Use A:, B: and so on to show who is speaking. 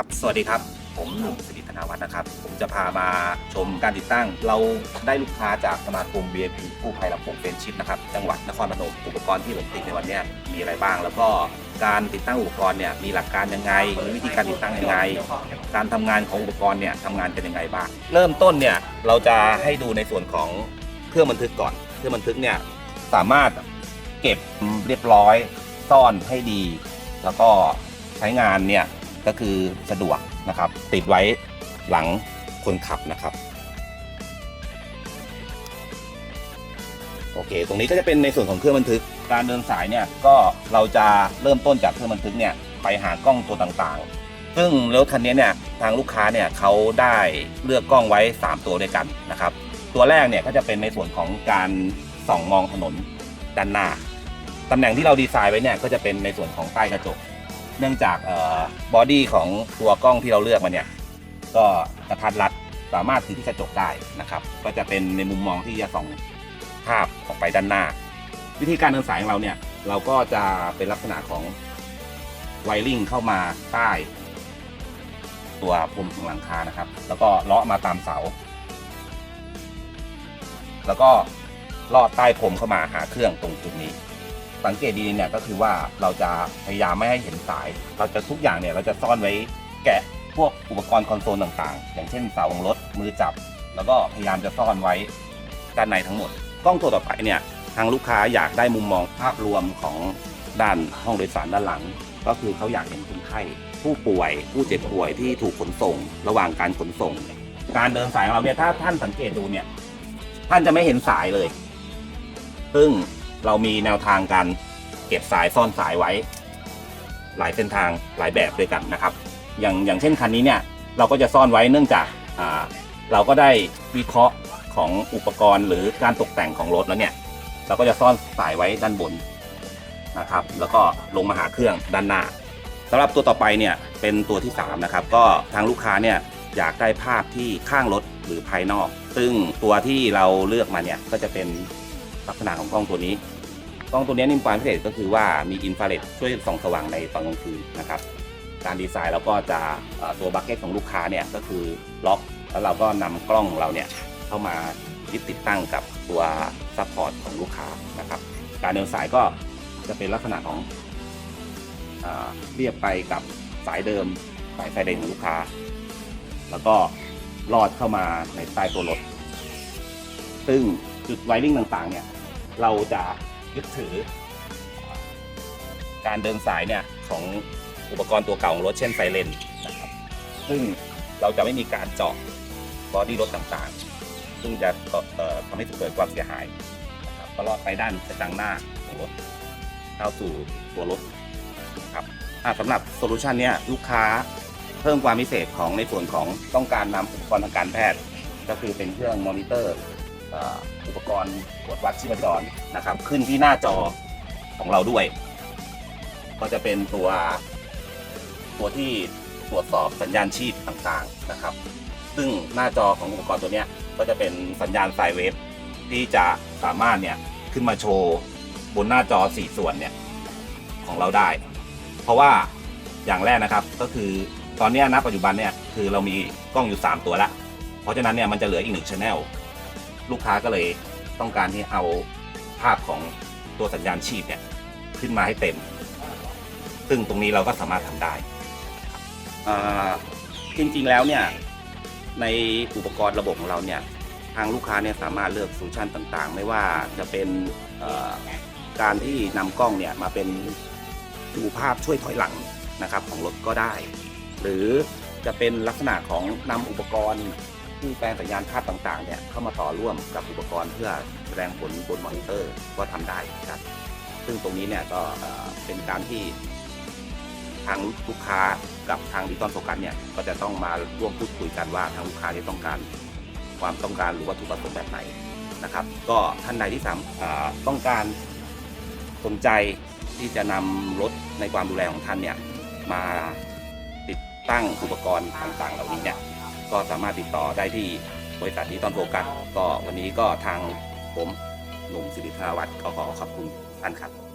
A: ครับ สวัสดีครับ ผมหนุ่มสิริธนาวัฒน์นะครับ ผมจะพามาชมการติดตั้ง เราได้ลูกค้าจากสมาคม VIP ผู้ภัยลำโพงเป็นชิปนะครับ จังหวัดนครพนม อุปกรณ์ที่ผมติดในวันนี้มีอะไรบ้าง แล้วก็การติดตั้งอุปกรณ์เนี่ยมีหลักการยังไง มีวิธีการติดตั้งยังไง การทำงานของอุปกรณ์เนี่ยทำงานเป็นยังไงบ้าง เริ่มต้นเนี่ยเราจะให้ดูในส่วนของเครื่องบันทึกก่อน เครื่องบันทึกเนี่ยสามารถเก็บเรียบร้อยซ่อนให้ดี แล้วก็ใช้งานเนี่ย ก็คือสะดวกนะครับ ติดไว้หลังคนขับนะครับ โอเค ตรงนี้ก็จะเป็นในส่วนของเครื่องบันทึกการเดินสายเนี่ยก็เราจะเริ่มต้นจากเครื่องบันทึกเนี่ยไปหากล้องตัวต่างๆ ซึ่งรถคันนี้เนี่ยทางลูกค้าเนี่ยเขาได้เลือกกล้องไว้ 3 ตัวด้วยกันนะครับ ตัวแรกเนี่ยก็จะเป็นในส่วนของการส่องมองถนนด้านหน้าตำแหน่งที่เราดีไซน์ไว้เนี่ยก็จะเป็นในส่วนของใต้กระจก เนื่องจากบอดี้ของตัวกล้องที่เราเลือกมาเนี่ยก็กระทัดรัดสามารถถือที่กระจกได้นะครับ ก็จะเป็นในมุมมองที่จะส่องภาพออกไปด้านหน้า วิธีการเดินสายของเราเนี่ยเราก็จะเป็นลักษณะของไวริงเข้ามาใต้ตัวพรมของหลังคานะครับ แล้วก็เลาะมาตามเสา แล้วก็ลอดใต้พรมเข้ามาหาเครื่องตรงจุดนี้ สังเกตดีเนี่ยก็คือว่าเราจะพยายามไม่ให้เห็นสาย เราจะทุกอย่างเนี่ยเราจะซ่อนไว้แกะพวกอุปกรณ์คอนโซลต่างๆ อย่างเช่นเสาของรถมือจับ แล้วก็พยายามจะซ่อนไว้ด้านในทั้งหมด กล้องตัวต่อไปเนี่ยทางลูกค้าอยากได้มุมมองภาพรวมของด้านห้องโดยสารด้านหลัง ก็คือเขาอยากเห็นคนไข้ผู้ป่วย ผู้เจ็บป่วยที่ถูกขนส่ง ระหว่างการขนส่ง การเดินสายของเราเนี่ยถ้าท่านสังเกตดูเนี่ย ท่านจะไม่เห็นสายเลย ซึ่ง เรามีแนวทางการเก็บสายซ่อนสายไว้ หลายเส้นทางหลายแบบด้วยกันนะครับ อย่างอย่างเช่นคันนี้เนี่ยเราก็จะซ่อนไว้เนื่องจากาเราก็ได้วิเคราะห์ของอุปกรณ์หรือการตกแต่งของรถแล้วเนี่ย เราก็จะซ่อนสายไว้ด้านบนนะครับ แล้วก็ลงมาหาเครื่องด้านหน้าสำหรับตัวต่อไปเนี่ยเป็นตัวที่สามนะครับก็ทางลูกค้าเนี่ยอยากได้ภาพที่ข้างรถหรือภายนอก ซึ่งตัวที่เราเลือกมาเนี่ยก็จะเป็น ลักษณะของกล้องตัวนี้ กล้องตัวนี้นิมความพิเศษก็คือว่ามีอินฟราเรดช่วยส่องสว่างในตอนกลางคืนนะครับการดีไซน์เราก็จะตัวบัคเก็ตของลูกค้าเนี่ยก็คือล็อกแล้วเราก็นำกล้องของเราเนี่ยเข้ามายึดติดตั้งกับตัวซัพพอร์ตของลูกค้านะครับการเดินสายก็จะเป็นลักษณะของอเรียบไปกับสายเดิมสายไฟแดงของลูกค้า แล้วก็ลอดเข้ามาในใต้ตัวรถ ซึ่ง จุดไวริ่งต่างๆ เนี่ย เราจะยึดถือ การเดินสายเนี่ยของอุปกรณ์ตัวเก่าของรถเช่นไซเรนนะครับ ซึ่งเราจะไม่มีการเจาะบอดี้รถต่างๆ ซึ่งจะทำให้เกิดความเสียหายนะครับก็ลอดไปด้านกระจังหน้าของรถเข้าสู่ตัวรถครับสำหรับโซลูชันเนี้ยลูกค้าเพิ่มความพิเศษของในส่วนของต้องการนำอุปกรณ์ทางการแพทย์ ก็คือเป็นเครื่องมอนิเตอร์ อุปกรณ์ตรวจวัดชีพจรนะครับ ขึ้นที่หน้าจอของเราด้วย ก็จะเป็นตัวตัวที่ตรวจสอบสัญญาณชีพต่างๆนะครับ ซึ่งหน้าจอของอุปกรณ์ตัวนี้ก็จะเป็นสัญญาณสายเวฟที่จะสามารถเนี่ยขึ้นมาโชว์บนหน้าจอ 4 ส่วนเนี่ยของเราได้ เพราะว่าอย่างแรกนะครับก็คือตอนนี้ยณปัจจุบันเนี่ยคือเรามีกล้องอยู่ 3 ตัวละเพราะฉะนั้นเนี่ยมันจะเหลืออีกหนึ่งช anel ลู ลูกค้าก็เลยต้องการที่เอาภาพของตัวสัญญาณชีพเนี่ยขึ้นมาให้เต็ม ซึ่งตรงนี้เราก็สามารถทำได้ จริงๆแล้วเนี่ยในอุปกรณ์ระบบของเราเนี่ยทางลูกค้าเนี่ยสามารถเลือกโซลูชันต่างๆ ไม่ว่าจะเป็นการที่นำกล้องเนี่ยมาเป็นดูภาพช่วยถอยหลังนะครับของรถก็ได้ หรือจะเป็นลักษณะของนำอุปกรณ์ ที่แปลงสัญญาณภาพต่างๆเนี่ยเข้ามาต่อร่วมกับอุปกรณ์เพื่อแสดงผลบนมอนิเตอร์ก็ทำได้ครับ ซึ่งตรงนี้เนี่ยก็เป็นการที่ทางลูกค้ากับทางดิจิตอลโฟกัสเนี่ยก็จะต้องมาร่วมพูดคุยกันว่าทางลูกค้าที่ต้องการความต้องการหรือวัตถุประสงค์แบบไหนนะครับ ก็ท่านใดที่สามต้องการสนใจที่จะนำรถในความดูแลของท่านเนี่ยมาติดตั้งอุปกรณ์ต่างๆ เหล่านี้เนี่ย ก็สามารถติดต่อได้ที่บริษัทนี้ตอนโฟกัสก็วันนี้ก็ทางผมหนุ่มสิริภาวัตรก็ขอขอบคุณท่านครับ